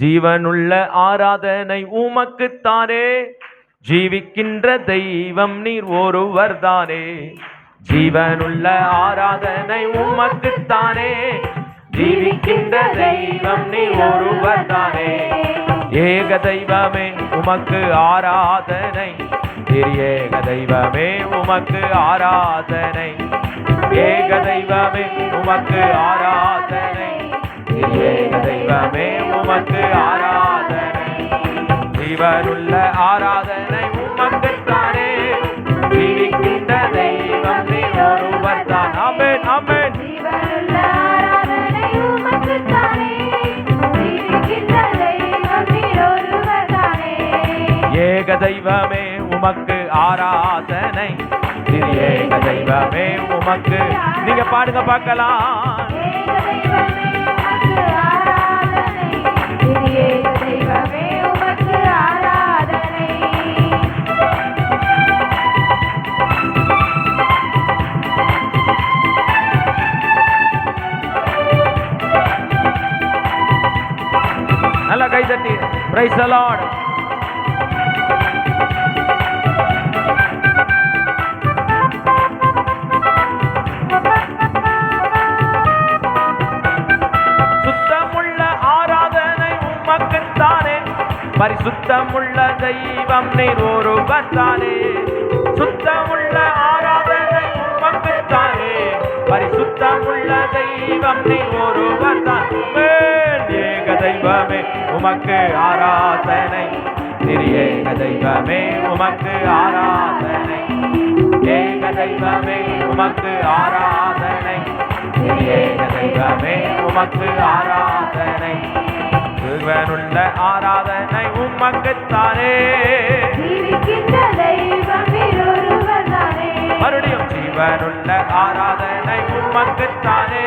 ஜீவனுள்ள ஆராதனை உமக்குத்தானே. ஜீவிக்கின்ற தெய்வம் நீர் ஒருவர் தானே ஜீவனுள்ள ஆராதனை உமக்குத்தானே. ஜீவிக்கின்ற தெய்வம் நீர் ஒருவர் தானே ஏக தெய்வமே உமக்கு ஆராதனை. ஏக தெய்வமே உமக்கு ஆராதனை. ஏக தெய்வமே உமக்கு ஆராதனை. தெய்வமே உமக்கு ஆராதனை. ஜீவனுள்ள ஆராதனை உமக்குத்தானே ஜீவிக்கின்ற தெய்வம் நீ ஒருவர் தான். நீர் ஒருவர்தானே. ஏக தெய்வமே உமக்கு ஆராதனை. திரு ஏக தெய்வமே உமக்கு. நீங்க பாடுங்க பார்க்கலாம். நல்லா தட்டி பிரைஸ் அலாட் பரிசுத்தமுள்ள தெய்வம் நீர் ஒருவர் தானே. சுத்தமுள்ள ஆராதனை உமக்குத்தானே பரிசுத்தமுள்ள தெய்வம் நீர் ஒருவர் தான். தெய்வமே உமக்கு ஆராதனை. திரு ஏக தெய்வமே உமக்கு ஆராதனை. ஏக தெய்வமே உமக்கு ஆராதனை. திரு ஏக தெய்வமே உமக்கு ஆராதனை. சிறுவனுள்ள ஆராதனை உமக்குத்தானே. மறுபடியும் ஜீவனுள்ள ஆராதனை உமக்குத்தானே.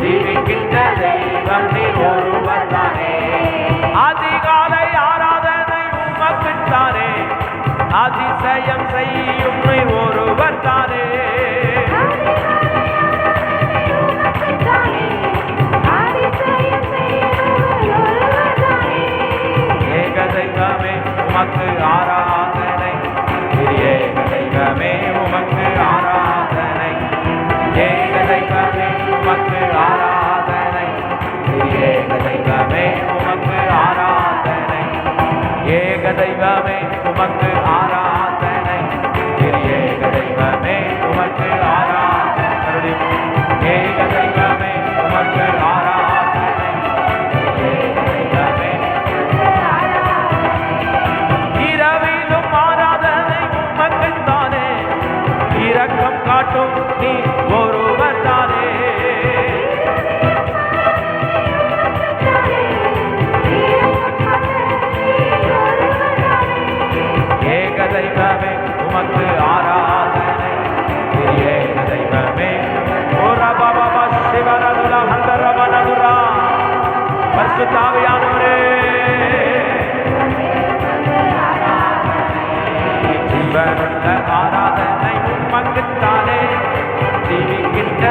ஜீவிக்கின்ற தெய்வம் நீ ஒருவர் ஆராதனை. ஏக தெய்வமே உமக்கு ஆராதனை. ஏக தெய்வமே உமக்கு பரிசுத்தாவியானவரே. ஆராதனை உமக்குத்தானே ஜீவிக்கின்ற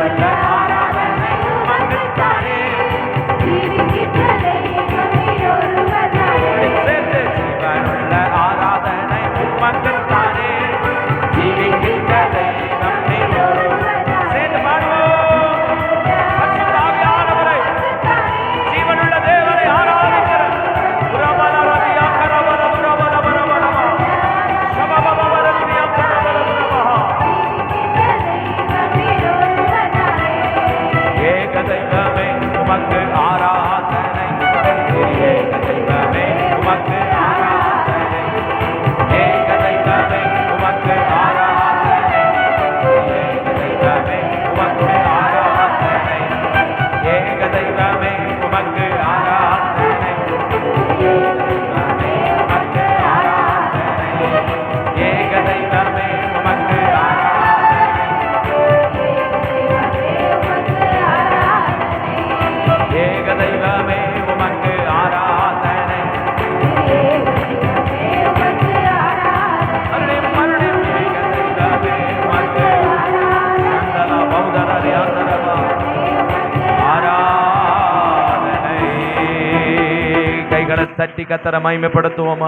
Like that. ವ್ಯಕ್ತಿಗತ ಮಹಿಮೆ ಪಡುತ್ತುವಮ್ಮ